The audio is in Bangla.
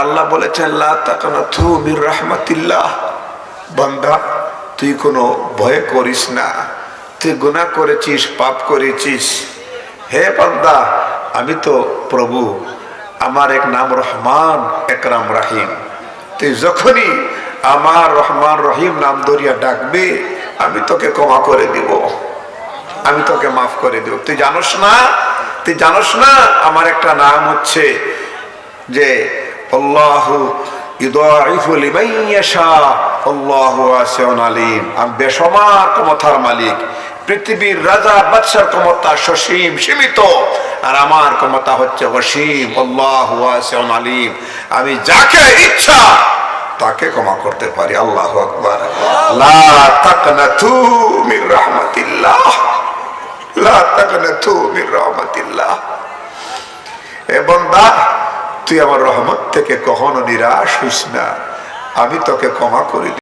আল্লাহ বলেছেন রাহমাতিল্লাহ। বান্দা, তুই কোনো ভয় করিস না। তুই গুনাহ করেছিস, পাপ করেছিস। হে বান্দা, আমি তো প্রভু, আমার এক নাম রহমান, একরাম রাহিম। তুই যখনই আমার রহমান রহিম নাম ধরিয়া ডাকবে, আমি তোকে ক্ষমা করে দিব। আমি তোকে মাফ করে দেব। তুই জানোস না, তুই জানোস না, আমার একটা নাম হচ্ছে যে আমি বেসমার মালিক, পৃথিবীর রাজা সীমিত। আর আমার হচ্ছে অসীম, আল্লাহু আমি যাকে ইচ্ছা, তাকে ক্ষমা করতে পারি, আল্লাহু আকবার। লা তাকনাতু মির মির এ বান্দা তুই আমার রহমত থেকে কখনো নিরাশ হইস না। আমি তোকে ক্ষমা করে